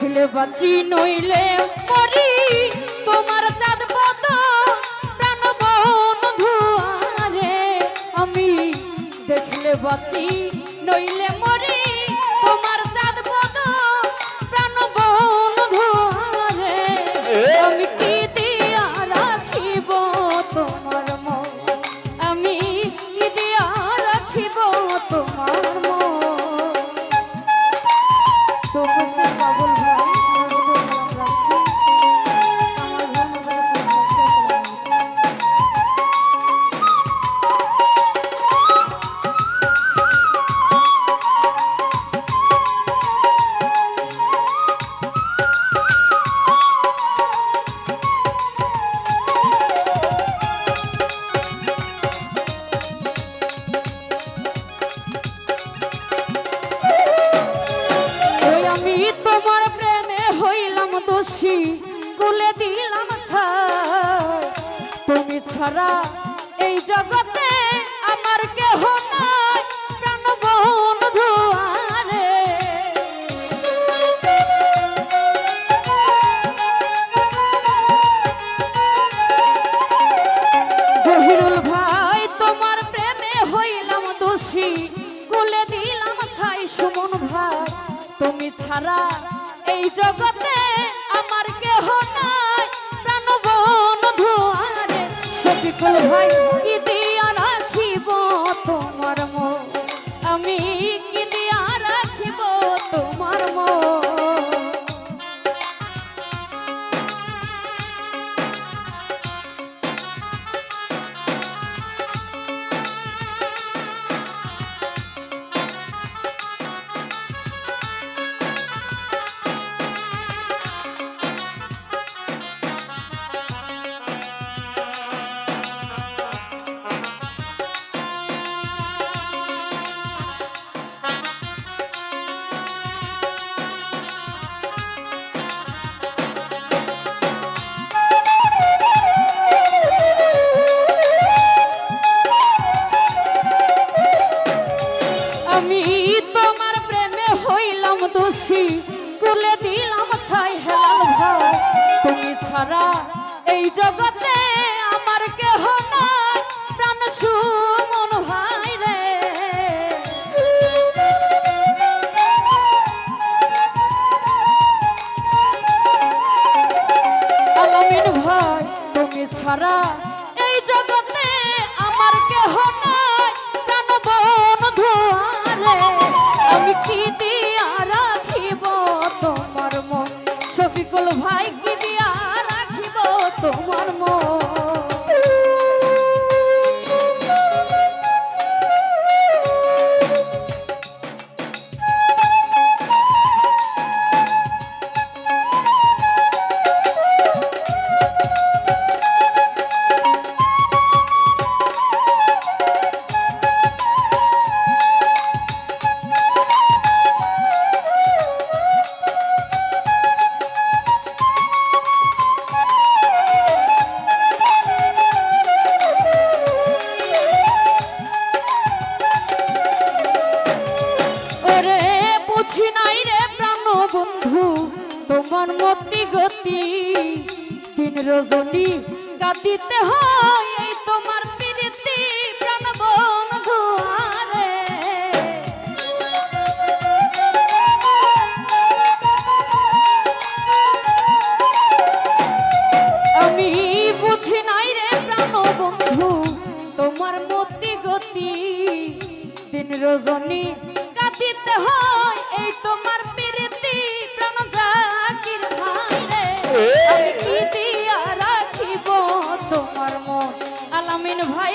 হলে বাঁচি, নইলে মরি। তোমার চাঁদ পদ প্রাণ বন্ধু আরে আমি দেখলে বাঁচি, নইলে মরি। রশি কুলে দিলাম ছাড় তুমি ছাড়া এই জগতে আমার কেহ না তারা এই জগৎ দিন রজনী কাঁদিতে হয় এই তোমার প্রীতি প্রাণ বন্ধু আমি বুঝি নাই রে প্রাণ বন্ধু তোমার মতি গতি। দিন রজনী কাঁদিতে হয় এই তোমার আমি কি দিয়া রাখিব তোমার মন? আলামিন ভাই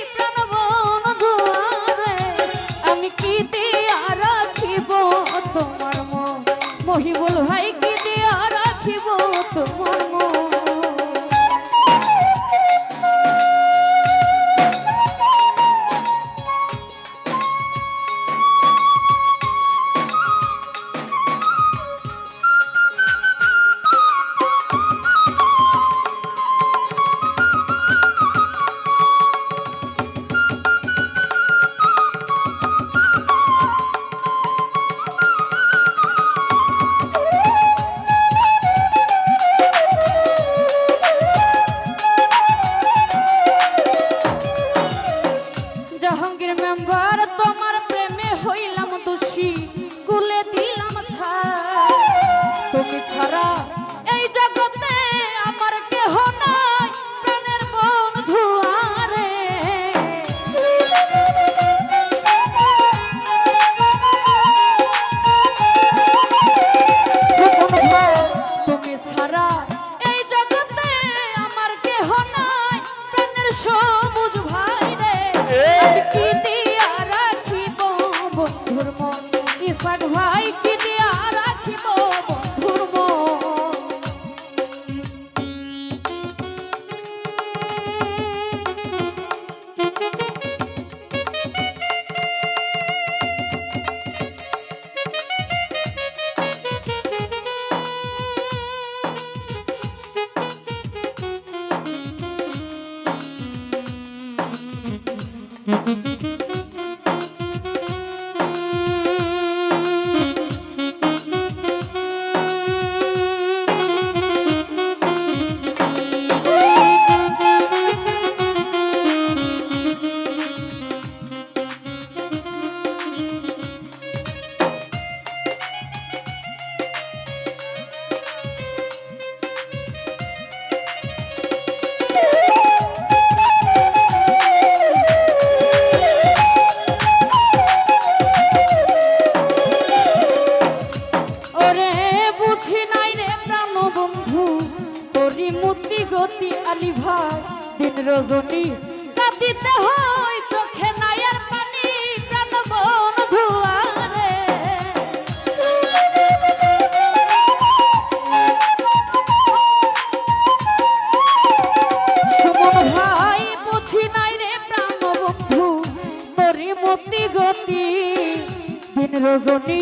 гора. কালি ভাই, দিন রজনী। কাঁদিতে হয় চোখে নায়ার পানি, প্রাণ বন ধুয়ারে সুমন ভাই, বুঝি নাই রে প্রাণ বন্ধু মরিমতি গতি। দিন রজনী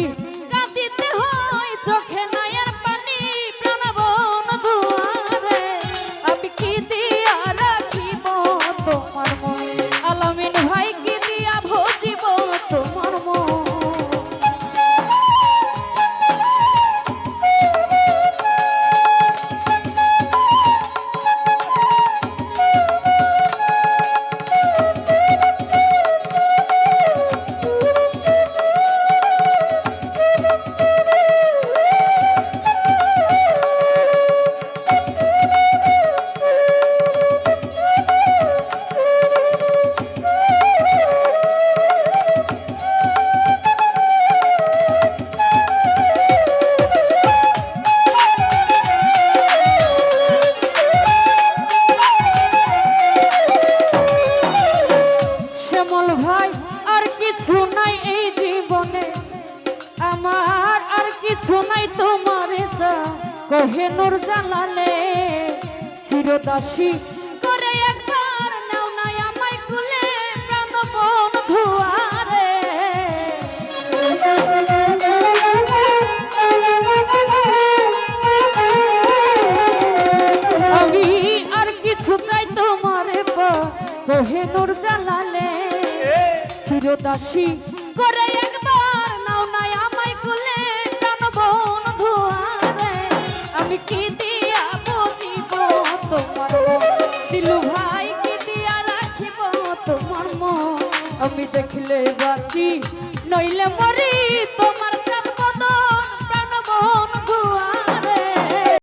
কোহেনুর জ্বালালে চিরদাসী করে একবার নাও না আমায় কুলে প্রাণ বন্ধু আরে আমি আর কিছু চাই তোমারে কোহেনুর জ্বালালে চিরদাসী আমি